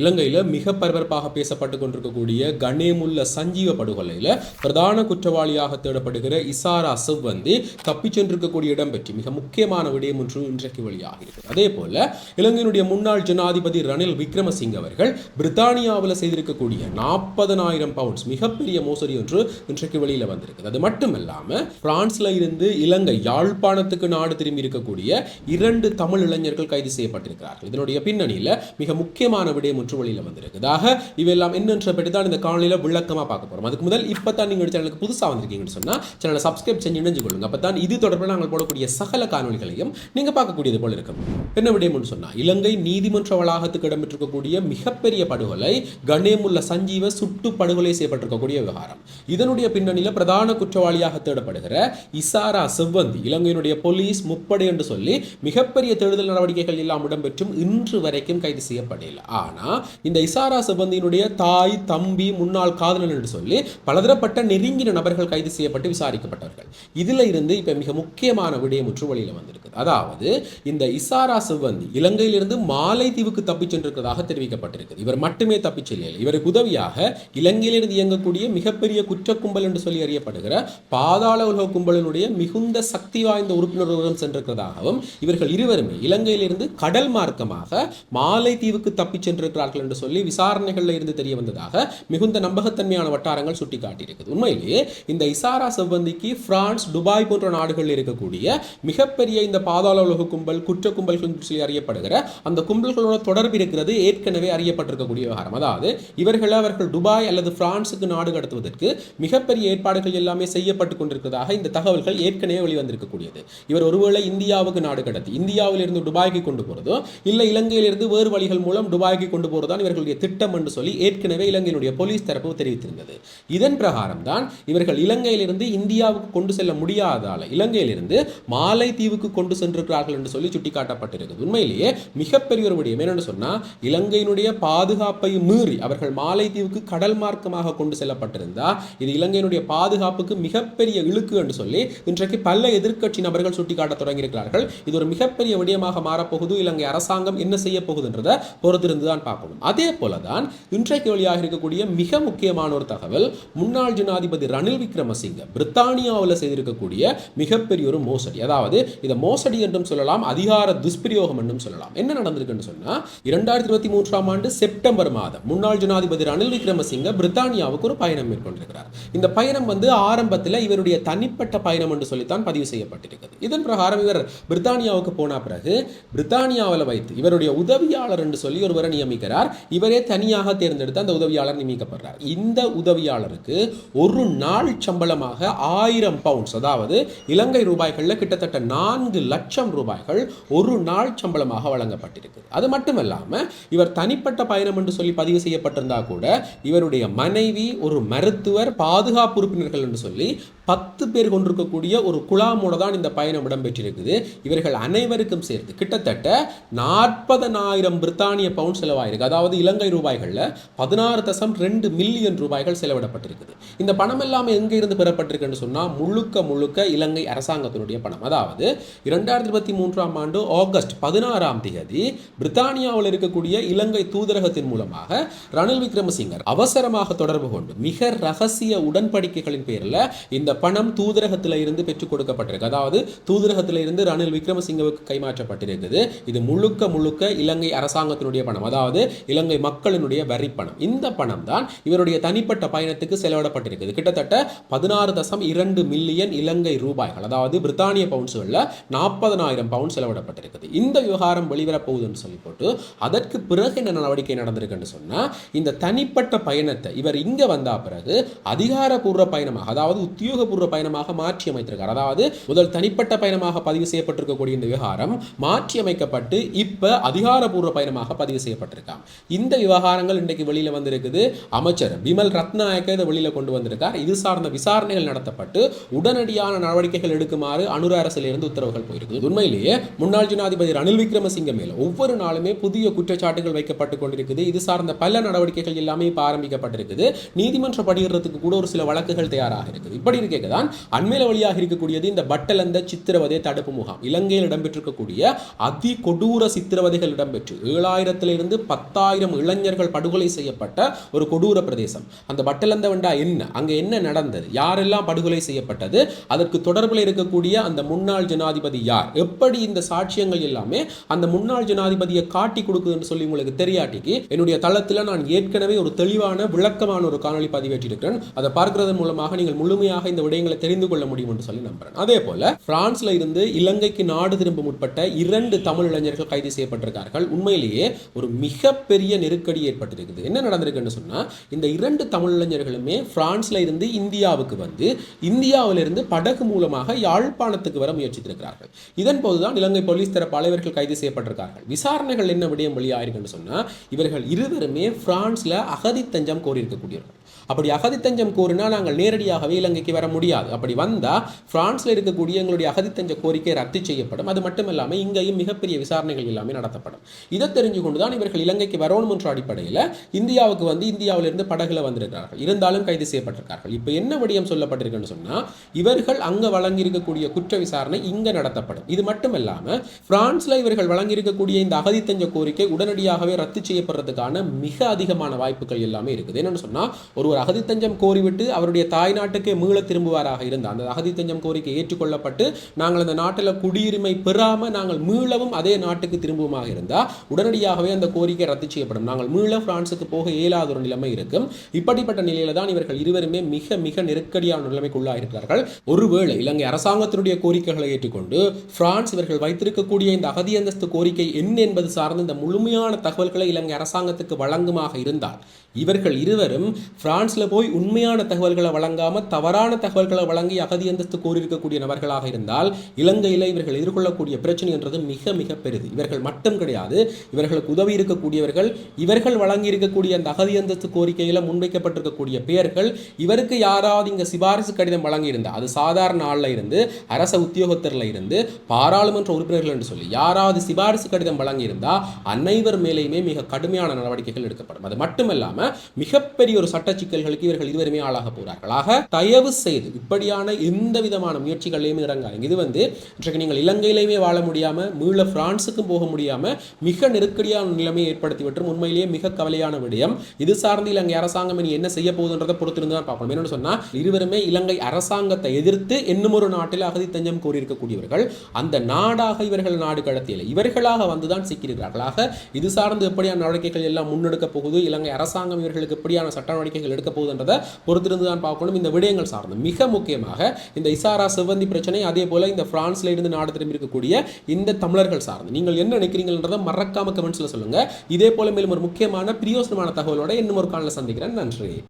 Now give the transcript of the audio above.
இலங்கையில் மிக பரபரப்பாக பேசப்பட்டு கொண்டிருக்கக்கூடிய கணேமுல்ல சஞ்சீவ படுகொலையில் பிரதான குற்றவாளியாக தேடப்படுகிற இசாரா செவ்வந்தி தப்பி சென்றிருக்கக்கூடிய இடம் பற்றி மிக முக்கியமான விடயம் ஒன்று இன்றைக்கு வெளியாகிறது அதே போல இலங்கையினுடைய முன்னாள் ஜனாதிபதி ரணில் விக்ரமசிங்க அவர்கள் பிரித்தானியாவில் செய்திருக்கக்கூடிய நாற்பதனாயிரம் பவுண்ட்ஸ் மிகப்பெரிய மோசடி ஒன்று இன்றைக்கு வெளியில் வந்திருக்குது. அது மட்டுமல்லாமல் பிரான்ஸ்ல இருந்து இலங்கை யாழ்ப்பாணத்துக்கு நாடு திரும்பி இருக்கக்கூடிய இரண்டு தமிழ் இளைஞர்கள் கைது செய்யப்பட்டிருக்கிறார்கள். இதனுடைய பின்னணியில் மிக முக்கியமான விடயம் முற்று வழியில் வந்திருக்குதாக இவையெல்லாம் என்னன்ற பற்றி தான் இந்த காணொலியில் விளக்கமாக பார்க்க போகிறோம் அதுக்கு முதல் இப்போ தான் நீங்கள் சேனலுக்கு புதுசாக வந்திருக்கீங்கன்னு சொன்னால் சேனலை சப்ஸ்கிரைப் செஞ்சு இணைஞ்சு கொள்ளுங்க. அப்போ தான் இது தொடர்பில் நாங்கள் போடக்கூடிய சகல காணொலிகளையும் நீங்கள் பார்க்கக்கூடியது போல இருக்கும். என்ன விடயம்னு சொன்னால் இலங்கை நீதிமன்ற வளாகத்துக்கு இடம்பெற்றிருக்கக்கூடிய மிகப்பெரிய படுகொலை கணேமுல்ல சஞ்சீவ சுட்டு படுகொலை செய்யப்பட்டிருக்கக்கூடிய விவகாரம். இதனுடைய பின்னணியில் பிரதான குற்றவாளியாக தேடப்படுகிற இசாரா செவ்வந்தி இலங்கையினுடைய போலீஸ் முப்படை என்று சொல்லி மிகப்பெரிய தேடுதல் நடவடிக்கைகள் எல்லாம் இடம்பெற்றும் இன்று வரைக்கும் கைது செய்யப்படல. ஆனால் இந்த இசாரா சிபந்தியினுடைய தாய் தம்பி முன்னாள் காதலன் என்று சொல்லி பலதரப்பட்ட நெருங்கின நபர்கள் கைது செய்யப்பட்டு விசாரிக்கப்பட்டார்கள் இதில் இருந்து இப்போ மிக முக்கியமான விடயம் ஒன்று வெளியில் வந்திருக்குது. அதாவது இந்த இசாரா செவ்வந்தி இலங்கையிலிருந்து மாலைத்தீவுக்கு தப்பிச் சென்றிருக்கிறதாக தெரிவிக்கப்பட்டிருக்குது. இவர் மட்டுமே தப்பிச் செல்லவில்லை இவருக்கு உதவியாக இலங்கையிலிருந்து இயங்கக்கூடிய மிகப்பெரிய குற்ற கும்பல் என்று சொல்லி அறியப்படுகிற பாதாள உலக கும்பலினுடைய மிகுந்த சக்தி வாய்ந்த உறுப்பினர்களுடன் சென்றிருக்கிறதாகவும் இவர்கள் இருவருமே இலங்கையிலிருந்து கடல் மார்க்கமாக மாலைத்தீவுக்கு தப்பிச் சென்றிருக்கிறார்கள் என்று சொல்லி விசாரணைகளில் இருந்து தெரிய வந்ததாக மிகுந்த நம்பகத்தன்மையான வட்டாரங்கள் சுட்டிக்காட்டியிருக்குது. உண்மையிலேயே இந்த இசாரா செவ்வந்திக்கு பிரான்ஸ் துபாய் போன்ற நாடுகளில் இருக்கக்கூடிய மிகப்பெரிய இந்த பாதாள உலக கும்பல் குற்ற கும்பல்கள் என்று சொல்லி அறியப்படுகிற அந்த கும்பல்களோட தொடர்பு இருக்கிறது ஏற்கனவே அறியப்பட்டிருக்கக்கூடிய விவகாரம். அதாவது இவர்களை அவர்கள் துபாய் அல்லது பிரான்ஸுக்கு நாடு கடத்துவதற்கு மிகப்பெரிய ஏற்பாடுகள் எல்லாமே செய்யப்பட்டு கொண்டிருக்கிறதாக இந்த தகவல்கள் ஏற்கனவே வெளிவந்திருக்கக்கூடியது. இவர் ஒருவேளை இந்தியாவுக்கு நாடு கடத்தி இந்தியாவிலிருந்து துபாய்க்கு கொண்டு போகிறதோ இல்லை இலங்கையிலிருந்து வேறு வழிகள் மூலம் துபாய்க்கு கொண்டு போகிறதான் இவர்களுடைய திட்டம் என்று சொல்லி ஏற்கனவே இலங்கையினுடைய போலீஸ் தரப்பு தெரிவித்திருந்தது. இதன் பிரகாரம் தான் இவர்கள் இலங்கையிலிருந்து இந்தியாவுக்கு கொண்டு செல்ல முடியாதால இலங்கையிலிருந்து மாலைத்தீவுக்கு கொண்டு சென்றிருக்கிறார்கள் என்று சொல்லி சுட்டிக்காட்டப்பட்டிருக்கிறது. உண்மையிலேயே மிகப்பெரிய ஒரு விடயம் என்னென்னு சொன்னால் இலங்கையினுடைய பாதுகாப்பை மீறி அவர்கள் மாலைத்தீவுக்கு கடல் மார்க்கமாக கொண்டு செல்லப்பட்டிருந்தா இது இலங்கையினுடைய பாதுகாப்புக்கு மிகப்பெரிய இழுக்கு என்று சொல்லி இன்றைக்கு பல எதிர்க்கட்சி நபர்கள் சுட்டிக்காட்ட தொடங்கியிருக்கிறார்கள். இது ஒரு மிகப்பெரிய விடயமாக மாறப்போகுது. இலங்கை அரசாங்கம் என்ன செய்ய போகுதுன்றதை பொறுத்திருந்து தான் பார்க்கணும் அதே போல தான் இன்றைக்கு வெளியாக இருக்கக்கூடிய மிக முக்கியமான ஒரு தகவல் முன்னாள் ஜனாதிபதி ரணில் விக்ரமசிங்க பிரித்தானியாவில் செய்திருக்கக்கூடிய மிகப்பெரிய ஒரு மோசடி. அதாவது இதை மோசடி என்றும் சொல்லலாம் அதிகார துஷ்பிரயோகம் என்றும் சொல்லலாம். என்ன நடந்திருக்குன்னு சொன்னால் இரண்டாயிரத்தி இருபத்தி மூன்றாம் ஆண்டு செப்டம்பர் மாதம் முன்னாள் ஜனாதிபதி ரணில் விக்ரமசிங்க பிரித்தானியாவுக்கு ஒரு பயணம் மேற்கொண்டிருக்கிறார். இந்த பயணம் வந்து ஆரம்பத்தில் இவருடைய தனிப்பட்ட பயணம் என்று சொல்லித்தான் பதிவு செய்யப்பட்டிருக்கிறது இதன் பிரகாரம் இவர் பிரித்தானியாவுக்கு போன பிறகு பிரித்தானியாவில் வைத்து இவருடைய உதவியாளர் என்று சொல்லி ஒருவரை நியமிக்கிறார். இவரே தனியாக தேர்ந்தெடுத்து அந்த உதவியாளர் நியமிக்கப்படுறார். இந்த உதவியாளருக்கு ஒரு நாள் சம்பளமாக ஆயிரம் பவுண்ட்ஸ் அதாவது இலங்கை ரூபாய்களில் கிட்டத்தட்ட நான்கு லட்சம் ரூபாய்கள் ஒரு நாள் சம்பளமாக வழங்கப்பட்டிருக்கு அது மட்டுமல்லாமல் இவர் தனிப்பட்ட பயணம் என்று சொல்லி பதிவு செய்யப்பட்டிருந்தா கூட இவருடைய மனைவி ஒரு மருத்துவர் பாதுகாப்பு உறுப்பினர்கள் என்று சொல்லி பத்து பேர் கொண்டிருக்கக்கூடிய ஒரு குழாமோட தான் இந்த பயணம் இடம்பெற்றிருக்குது. இவர்கள் அனைவருக்கும் சேர்த்து கிட்டத்தட்ட நாற்பதனாயிரம் பிரித்தானிய பவுண்ட் செலவாயிருக்கு. அதாவது இலங்கை ரூபாய்களில் பதினாறு தசம் ரெண்டு மில்லியன் ரூபாய்கள் செலவிடப்பட்டிருக்குது. இந்த பணம் எல்லாமே எங்கே இருந்து பெறப்பட்டிருக்குன்னு சொன்னால் முழுக்க முழுக்க இலங்கை அரசாங்கத்தினுடைய பணம். அதாவது இரண்டாயிரத்தி இருபத்தி மூன்றாம் ஆண்டு ஆகஸ்ட் பதினாறாம் தேதி பிரித்தானியாவில் இருக்கக்கூடிய இலங்கை தூதரகத்தின் மூலமாக ரணில் விக்ரமசிங்கர் அவசரமாக தொடர்பு கொண்டு மிக ரகசிய உடன்படிக்கைகளின் பேரில் இந்த பணம் தூதரகத்தில் இருந்து பெற்றுக் கொடுக்கப்பட்டிருக்கு. அதாவது தூதரகத்தில் இருந்து ரணில் விக்ரமசிங்கவுக்கு கைமாற்றப்பட்டிருக்குது. இது முழுக்க முழுக்க இலங்கை அரசாங்கத்தினுடைய பணம். அதாவது இலங்கை மக்களினுடைய வரி பணம். இந்த பணம் தான் இவருடைய தனிப்பட்ட பயணத்துக்கு செலவிடப்பட்டிருக்குது. கிட்டத்தட்ட பதினாறு தசம் இரண்டு மில்லியன் இலங்கை ரூபாய்கள். அதாவது பிரித்தானிய பவுண்ட்ஸ்களில் நாற்பதனாயிரம் பவுண்ட் செலவிடப்பட்டிருக்குது. இந்த விவகாரம் வெளிவரப்போகுதுன்னு சொல்லி போட்டு அதற்கு பிறகு என்ன நடவடிக்கை நடந்திருக்குன்னு சொன்னால் இந்த தனிப்பட்ட பயணத்தை இவர் இங்கே வந்தா பிறகு அதிகாரப்பூர்வ பயணமாக அதாவது உத்தியோக உத்தியோகபூர்வ பயணமாக மாற்றி அமைத்திருக்கார். அதாவது முதல் தனிப்பட்ட பயணமாக பதிவு செய்யப்பட்டிருக்கக்கூடிய இந்த விவகாரம் மாற்றி அமைக்கப்பட்டு இப்போ அதிகாரபூர்வ பயணமாக பதிவு செய்யப்பட்டிருக்காம். இந்த விவகாரங்கள் இன்றைக்கு வெளியில் வந்திருக்குது. அமைச்சர் பிமல் ரத்நாயக்க இதை வெளியில் கொண்டு வந்திருக்கார். இது சார்ந்த விசாரணைகள் நடத்தப்பட்டு உடனடியான நடவடிக்கைகள் எடுக்குமாறு அனுர அரசிலிருந்து உத்தரவுகள் போயிருக்கு உண்மையிலேயே முன்னாள் ஜனாதிபதி ரணில் விக்ரமசிங்க மேல ஒவ்வொரு நாளுமே புதிய குற்றச்சாட்டுகள் வைக்கப்பட்டு கொண்டிருக்குது. இது சார்ந்த பல நடவடிக்கைகள் எல்லாமே இப்போ ஆரம்பிக்கப்பட்டிருக்குது. நீதிமன்ற படிகிறதுக்கு கூட ஒரு சில வழக்குகள் தயாராக இருக்குது. இப்படி இருக்க தான் அண்மையில வழியாக இருக்கக்கூடியது இந்த பட்டலந்த சித்திரவதை தடுப்பு முகாம். இலங்கையில் இடம்பெற்றிருக்கக்கூடிய அதி கொடூர சித்திரவதைகள் இடம்பெற்று ஏழாயிரத்திலிருந்து பத்தாயிரம் இளைஞர்கள் படுகொலை செய்யப்பட்ட ஒரு கொடூர பிரதேசம். அந்த பட்டலந்த வண்டா என்ன? அங்க என்ன நடந்தது? யாரெல்லாம் படுகொலை செய்யப்பட்டது? அதற்கு தொடர்பில் இருக்கக்கூடிய அந்த முன்னாள் ஜனாதிபதி யார்? எப்படி இந்த சாட்சியங்கள் எல்லாமே அந்த முன்னாள் ஜனாதிபதியை காட்டி கொடுக்குதுன்னு சொல்லி உங்களுக்கு தெரியாட்டிக்கு என்னுடைய தளத்தில் நான் ஏற்கனவே ஒரு தெளிவான விளக்கமான ஒரு காணொலி பதிவேற்றிருக்கிறேன். அதை பார்க்கறதன் மூலமாக நீங்கள் முழுமையாக இந்த விடயங்களை தெரிந்து கொள்ள முடியும் என்று சொல்லி நம்புறேன். அதே போல பிரான்ஸ்ல இருந்து இலங்கைக்கு நாடு திரும்ப முற்பட்ட இரண்டு தமிழ் இளைஞர்கள் கைது செய்யப்பட்டிருக்கார்கள். உண்மையிலேயே ஒரு மிகப்பெரிய நெருக்கடி ஏற்பட்டிருக்குது. என்ன நடந்திருக்குன்னு சொன்னா இந்த இரண்டு தமிழ் இளைஞர்களுமே பிரான்ஸ்ல இருந்து இந்தியாவுக்கு வந்து இந்தியாவிலிருந்து படகு மூலமாக யாழ்ப்பாணத்துக்கு வர முயற்சித்திருக்கிறார்கள். இதன் போதுதான் இலங்கை போலீஸ் தரப்பு அலைவர்கள் கைது செய்யப்பட்டிருக்கார்கள். விசாரணைகள் என்ன விடயம் வெளியாயிருக்குன்னு சொன்னா இவர்கள் இருவருமே பிரான்ஸ்ல அகதி தஞ்சம் கோரியிருக்கக்கூடியவர்கள். அப்படி அகதி தஞ்சம் கோரினா நாங்கள் நேரடியாகவே இலங்கைக்கு வர முடியாது. அப்படி வந்தால் பிரான்ஸ்ல இருக்கக்கூடிய எங்களுடைய அகதித்தஞ்ச கோரிக்கை ரத்து செய்யப்படும். அது மட்டும் இல்லாமல் இங்கேயும் மிகப்பெரிய விசாரணைகள் எல்லாமே நடத்தப்படும். இதை தெரிஞ்சு கொண்டு தான் இவர்கள் இலங்கைக்கு வரணும் என்ற அடிப்படையில் இந்தியாவுக்கு வந்து இந்தியாவிலிருந்து படகுல வந்திருக்கிறார்கள். இருந்தாலும் கைது செய்யப்பட்டிருக்கார்கள் இப்போ என்ன விடயம் சொல்லப்பட்டிருக்குன்னு சொன்னால் இவர்கள் அங்கே வழங்கியிருக்கக்கூடிய குற்ற விசாரணை இங்கே நடத்தப்படும். இது மட்டும் இல்லாம பிரான்ஸ்ல இவர்கள் வழங்கியிருக்கக்கூடிய இந்த அகதித்தஞ்ச கோரிக்கை உடனடியாகவே ரத்து செய்யப்படுறதுக்கான மிக அதிகமான வாய்ப்புகள் எல்லாமே இருக்குது. என்னென்னு சொன்னால் ஒருவர் அகதி தஞ்சம் கோரிவிட்டு அவருடைய தாய்நாட்டுக்கு மீள திரும்ப திரும்புவாராக இருந்தால் அந்த அகதி தஞ்சம் கோரிக்கை ஏற்றுக்கொள்ளப்பட்டு நாங்கள் அந்த நாட்டில் குடியுரிமை பெறாமல் நாங்கள் மீளவும் அதே நாட்டுக்கு திரும்புவோமாக இருந்தால் உடனடியாகவே அந்த கோரிக்கை ரத்து செய்யப்படும். நாங்கள் மீள பிரான்சுக்கு போக இயலாத ஒரு நிலைமை இருக்கும். இப்படிப்பட்ட நிலையில தான் இவர்கள் இருவருமே மிக மிக நெருக்கடியான நிலைமைக்குள்ளாக இருக்கிறார்கள் ஒருவேளை இலங்கை அரசாங்கத்தினுடைய கோரிக்கைகளை ஏற்றுக்கொண்டு பிரான்ஸ் இவர்கள் வைத்திருக்கக்கூடிய இந்த அகதி அந்தஸ்து கோரிக்கை என்ன என்பது சார்ந்த இந்த முழுமையான தகவல்களை இலங்கை அரசாங்கத்துக்கு வழங்குமாக இருந்தால் இவர்கள் இருவரும் பிரான்ஸ்ல போய் உண்மையான தகவல்களை வழங்காம தவறான தகவல் தகவல்களை வழங்கி அகதி அந்தஸ்து கோரியிருக்கக்கூடிய நபர்களாக இருந்தால் இலங்கையில் இவர்கள் எதிர்கொள்ளக்கூடிய பிரச்சனை என்றது மிக மிக பெரிது. இவர்கள் மட்டும் கிடையாது. இவர்களுக்கு உதவி இருக்கக்கூடியவர்கள் இவர்கள் வழங்கி இருக்கக்கூடிய அந்த அகதி அந்தஸ்து கோரிக்கையில் முன்வைக்கப்பட்டிருக்கக்கூடிய பெயர்கள் இவருக்கு யாராவது இங்கே சிபாரிசு கடிதம் வழங்கியிருந்தால் அது சாதாரண ஆளில் இருந்து அரச உத்தியோகத்தரில் இருந்து பாராளுமன்ற உறுப்பினர்கள் என்று சொல்லி யாராவது சிபாரிசு கடிதம் வழங்கியிருந்தால் அனைவர் மேலேயுமே மிக கடுமையான நடவடிக்கைகள் எடுக்கப்படும். அது மட்டுமல்லாமல் மிகப்பெரிய ஒரு சட்ட சிக்கல்களுக்கு இவர்கள் இருவருமே ஆளாக போகிறார்கள். ஆக தயவு செய்து இப்படியான எந்த விதமான முயற்சிகளையும் இறங்காங்க இது வந்து இன்றைக்கு நீங்கள் இலங்கையிலேயுமே வாழ முடியாமல் மீள பிரான்ஸுக்கும் போக முடியாமல் மிக நெருக்கடியான நிலைமையை ஏற்படுத்தி விட்டு உண்மையிலேயே மிக கவலையான விடயம். இது சார்ந்து இலங்கை அரசாங்கம் இனி என்ன செய்ய போகுதுன்றதை பொறுத்திருந்து தான் பார்க்கணும் என்னென்னு சொன்னால் இருவருமே இலங்கை அரசாங்கத்தை எதிர்த்து இன்னும் ஒரு நாட்டில் அகதி தஞ்சம் கோரியிருக்கக்கூடியவர்கள். அந்த நாடாக இவர்கள் நாடு கடத்தியல. இவர்களாக வந்துதான் சிக்கியிருக்கிறார்களாக இது சார்ந்து எப்படியான நடவடிக்கைகள் எல்லாம் முன்னெடுக்க போகுது? இலங்கை அரசாங்கம் இவர்களுக்கு எப்படியான சட்ட நடவடிக்கைகள் எடுக்க போகுதுன்றதை பொறுத்திருந்து தான் பார்க்கணும். இந்த விடயங்கள் சார்ந்து. மிக முக்கியமாக இந்த இசாரா செவ்வந்தி பிரச்சனை அதே போல இந்த பிரான்ஸ்ல இருந்து நாடு திரும்பி இருக்கக்கூடிய இந்த தமிழர்கள் சார்ந்து. நீங்கள் என்ன நினைக்கிறீங்கன்றதை மறக்காம கமெண்ட்ஸ்ல சொல்லுங்க. இதே போல மேலும் ஒரு முக்கியமான பிரியோசனமான தகவலோட இன்னும் ஒரு காலில் சந்திக்கிறேன். நன்றி.